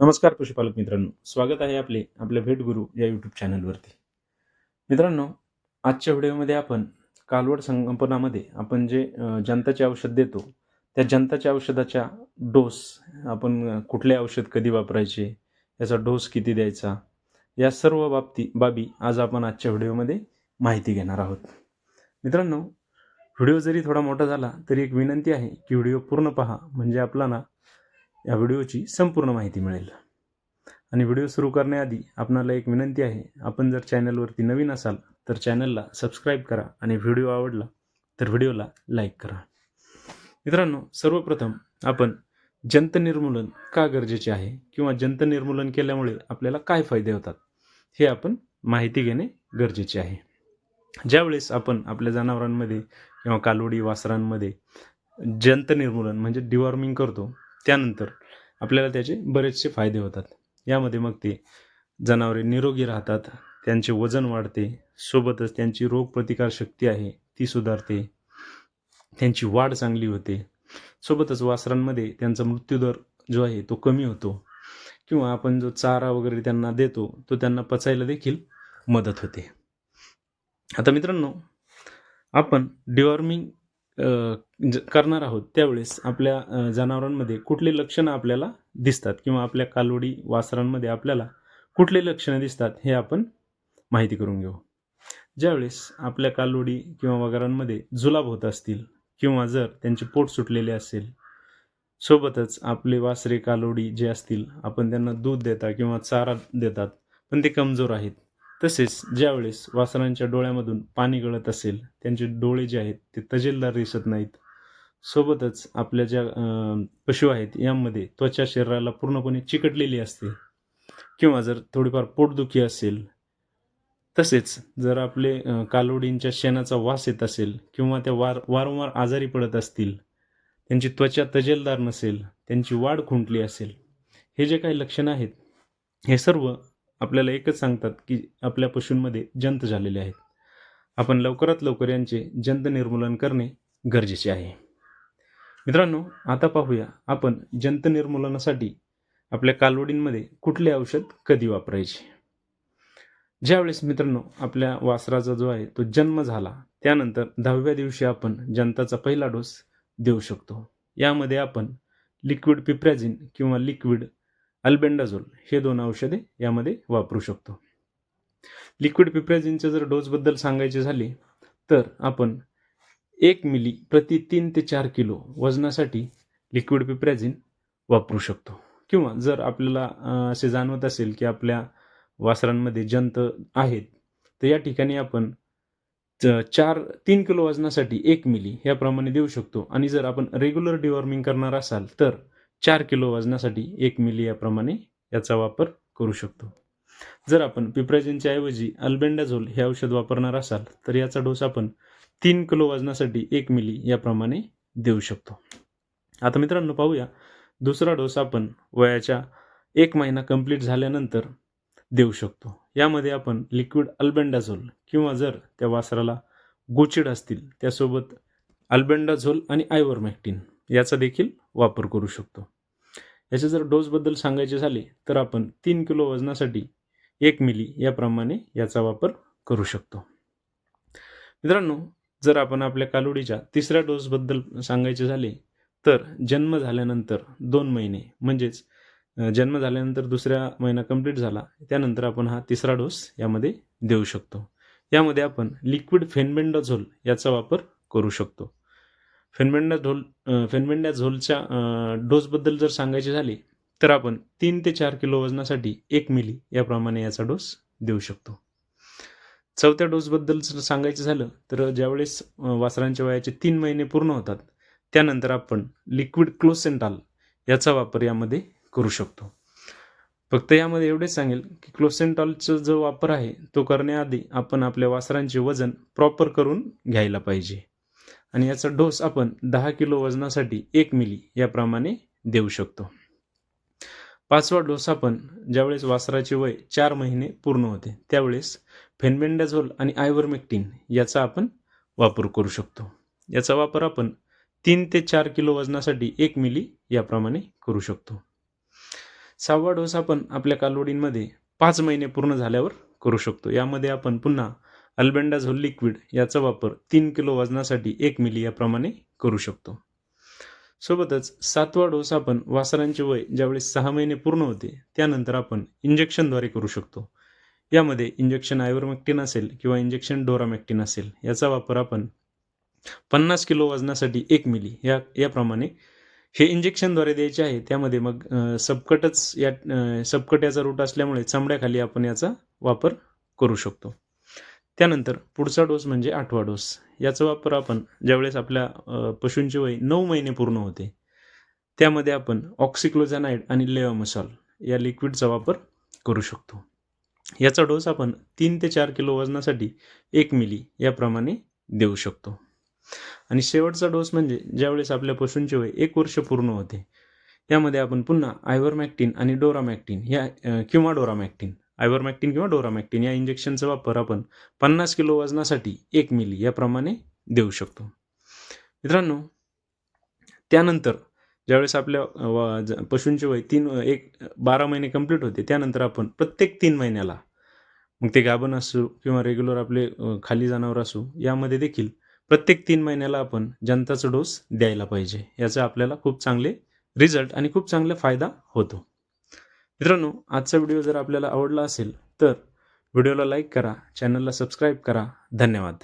नमस्कार पशुपालक मित्रांनो. स्वागत आहे आपले आपल्या भेट गुरु या यूट्यूब चॅनलवरती मित्रांनो आजच्या व्हिडिओमध्ये आपण कालवड संकल्पनामध्ये आपण जे जनताचे जंताचे औषध देतो त्या जंताच्या औषधाच्या डोस आपण कुठले औषध कधी वापरायचे याचा डोस किती द्यायचा या सर्व बाबती बाबी आज आपण आजच्या व्हिडिओमध्ये माहिती घेणार आहोत. मित्रांनो व्हिडिओ जरी थोडा मोठा झाला तरी एक विनंती आहे की व्हिडिओ पूर्ण पहा. म्हणजे आपल्याला या व्हिडिओची संपूर्ण माहिती मिळेल. आणि व्हिडिओ सुरू करण्याआधी आपणाला एक विनंती आहे आपण जर चॅनलवरती नवीन असाल तर चॅनलला सबस्क्राईब करा आणि व्हिडिओ आवडला तर व्हिडिओला लाईक करा. मित्रांनो सर्वप्रथम आपण जंत निर्मूलन का गरजेचे आहे किंवा जंत निर्मूलन केल्यामुळे आपल्याला काय फायदे होतात हे आपण माहिती घेणे गरजेचे आहे. ज्यावेळेस आपण आपल्या जनावरांमध्ये किंवा कालोडी वासरांमध्ये जंत निर्मूलन म्हणजे डिवॉर्मिंग करतो त्यानंतर आपल्याला त्याचे बरेचसे फायदे होतात. यामध्ये मग ते जनावरे निरोगी राहतात त्यांचे वजन वाढते सोबतच त्यांची रोगप्रतिकारशक्ती आहे ती सुधारते त्यांची वाढ चांगली होते. सोबतच वासरांमध्ये त्यांचा मृत्यूदर जो आहे तो कमी होतो. किंवा आपण जो चारा वगैरे त्यांना देतो तो त्यांना पचायला देखील मदत होते. आता मित्रांनो आपण डिवॉर्मिंग करणार आहोत त्यावेळेस आपल्या जनावरांमध्ये कुठले लक्षणं आपल्याला दिसतात किंवा आपल्या कालोडी वासरांमध्ये आपल्याला कुठले लक्षणं दिसतात हे आपण माहिती करून घेऊ. ज्यावेळेस आपल्या कालोडी किंवा वगैरांमध्ये जुलाब होत असतील किंवा जर त्यांचे पोट सुटलेले असेल सोबतच आपले वासरे कालोडी जे असतील आपण त्यांना दूध देता किंवा चारा देतात पण ते कमजोर आहेत. तसेच ज्यावेळेस वासरांच्या डोळ्यामधून पाणी गळत असेल त्यांचे डोळे जे आहेत ते तजेलदार दिसत नाहीत. सोबतच आपल्या ज्या पशु आहेत यामध्ये त्वचा शरीराला पूर्णपणे चिकटलेली असते. किंवा जर थोडीफार पोटदुखी असेल तसेच जर आपले कालोडींच्या शेणाचा वास येत असेल किंवा त्या वार वारंवार आजारी पडत असतील त्यांची त्वचा तजेलदार नसेल त्यांची वाढ खुंटली असेल हे जे काही लक्षणं आहेत हे सर्व आपल्याला एकच सांगतात की आपल्या पशूंमध्ये जंत झालेले आहेत. आपण लवकरात लवकर यांचे जंत निर्मूलन करणे गरजेचे आहे. मित्रांनो आता पाहूया आपण जंत निर्मूलनासाठी आपल्या कालवडींमध्ये कुठले औषध कधी वापरायचे? ज्यावेळेस मित्रांनो आपल्या वासराचा जो आहे तो जन्म झाला त्यानंतर दहाव्या दिवशी आपण जंताचा पहिला डोस देऊ शकतो. यामध्ये आपण लिक्विड पिप्रॅझिन किंवा लिक्विड अल्बेंडाझोल हे दोन औषधे यामध्ये वापरू शकतो. लिक्विड पिप्रॅझिनच्या जर डोसबद्दल सांगायचे झाले तर आपण एक मिली प्रति तीन ते चार किलो वजनासाठी लिक्विड पिप्रॅझिन वापरू शकतो. किंवा जर आपल्याला असे जाणवत असेल की आपल्या वासरांमध्ये जंत आहेत तर या ठिकाणी आपण चार तीन किलो वजनासाठी एक मिली याप्रमाणे देऊ शकतो. आणि जर आपण रेग्युलर डिवॉर्मिंग करणार असाल तर चार किलो वजनासाठी एक मिली याप्रमाणे याचा वापर करू शकतो. जर आपण पिप्राझिनच्या ऐवजी अल्बेंडाझोल हे औषध वापरणार असाल तर याचा डोस आपण तीन किलो वजनासाठी एक मिली याप्रमाणे देऊ शकतो. आता मित्रांनो पाहूया दुसरा डोस आपण वयाच्या एक महिना कंप्लीट झाल्यानंतर देऊ शकतो. यामध्ये आपण लिक्विड अल्बेंडाझोल किंवा जर त्या वासराला गोचिड असतील त्यासोबत अल्बेंडाझोल आणि आयवरमॅक्टिन याचा देखील वापर करू शकतो. याचे जर डोसबद्दल सांगायचे झाले तर आपण तीन किलो वजनासाठी एक मिली याप्रमाणे याचा वापर करू शकतो. मित्रांनो जर आपण आपल्या कालोडीच्या तिसऱ्या डोसबद्दल सांगायचे झाले तर जन्म झाल्यानंतर दोन महिने म्हणजेच जन्म झाल्यानंतर दुसऱ्या महिना कंप्लीट झाला त्यानंतर आपण हा तिसरा डोस यामध्ये देऊ शकतो. यामध्ये आपण लिक्विड फेनबेंडाझोल याचा वापर करू शकतो. फेनबेंडाझोल झोल फेनबेंडाझोलच्या झोलच्या डोसबद्दल जर सांगायचे झाले तर आपण तीन ते चार किलो वजनासाठी एक मिली याप्रमाणे याचा डोस देऊ शकतो. चौथ्या डोसबद्दल जर सांगायचं झालं तर ज्यावेळेस वासरांच्या वयाचे तीन महिने पूर्ण होतात त्यानंतर आपण लिक्विड क्लोसेंटाल याचा वापर यामध्ये करू शकतो. फक्त यामध्ये एवढेच सांगेल की क्लोसेंटॉलचा जो वापर आहे तो करण्याआधी आपण आपल्या वासरांचे वजन प्रॉपर करून घ्यायला पाहिजे. आणि याचा डोस आपण दहा किलो वजनासाठी एक मिली याप्रमाणे देऊ शकतो. पाचवा डोस आपण ज्यावेळेस वासराचे वय चार महिने पूर्ण होते त्यावेळेस फेनबेंडाझोल आणि आयवरमेक्टिन याचा आपण वापर करू शकतो. याचा वापर आपण तीन ते चार किलो वजनासाठी एक मिली याप्रमाणे करू शकतो. सहावा डोस आपण आपल्या कालोडींमध्ये पाच महिने पूर्ण झाल्यावर करू शकतो. यामध्ये आपण पुन्हा अल्बेंडाझोल हो लिक्विड याचा वापर तीन किलो वजनासाठी एक मिली याप्रमाणे करू शकतो. सोबतच सातवा डोस आपण वासरांचे वय ज्यावेळेस सहा महिने पूर्ण होते त्यानंतर आपण इंजेक्शनद्वारे करू शकतो. यामध्ये इंजेक्शन आयवरमॅक्टिन असेल किंवा इंजेक्शन डोरामॅक्टिन असेल याचा वापर आपण पन्नास किलो वजनासाठी एक मिली या याप्रमाणे हे इंजेक्शनद्वारे द्यायचे आहे. त्यामध्ये मग सबकटच या सबकट याचा रूट असल्यामुळे चमड्याखाली आपण याचा वापर करू शकतो. त्यानंतर पुढचा डोस म्हणजे आठवा डोस. याचा वापर आपण ज्यावेळेस आपल्या पशूंचे वय नऊ महिने पूर्ण होते त्यामध्ये आपण ऑक्सिक्लोझॅनाईड आणि लेवामसॉल या लिक्विडचा वापर करू शकतो. याचा डोस आपण तीन ते चार किलो वजनासाठी एक मिली याप्रमाणे देऊ शकतो. आणि शेवटचा डोस म्हणजे ज्यावेळेस आपल्या पशूंचे वय एक वर्ष पूर्ण होते यामध्ये आपण पुन्हा आयव्हरमॅक्टिन आणि डोरामॅक्टिन या किंवा डोरामॅक्टिन आयवरमॅक्टिन किंवा डोरामॅक्टिन या इंजेक्शनचा वापर आपण पन्नास किलो वजनासाठी एक मिली याप्रमाणे देऊ शकतो. मित्रांनो त्यानंतर ज्यावेळेस आपल्या पशूंचे वय तीन एक बारा महिने कंप्लीट होते त्यानंतर आपण प्रत्येक तीन महिन्याला मग ते गाभण असो किंवा रेग्युलर आपले खाली जनावर असू यामध्ये देखील प्रत्येक तीन महिन्याला आपण जनताचा डोस द्यायला पाहिजे. याचा आपल्याला खूप चांगले रिझल्ट आणि खूप चांगला फायदा होतो. मित्रांनो आजचा व्हिडिओ जर आपल्याला आवडला असेल तर व्हिडिओला लाईक करा चॅनलला सबस्क्राईब करा. धन्यवाद.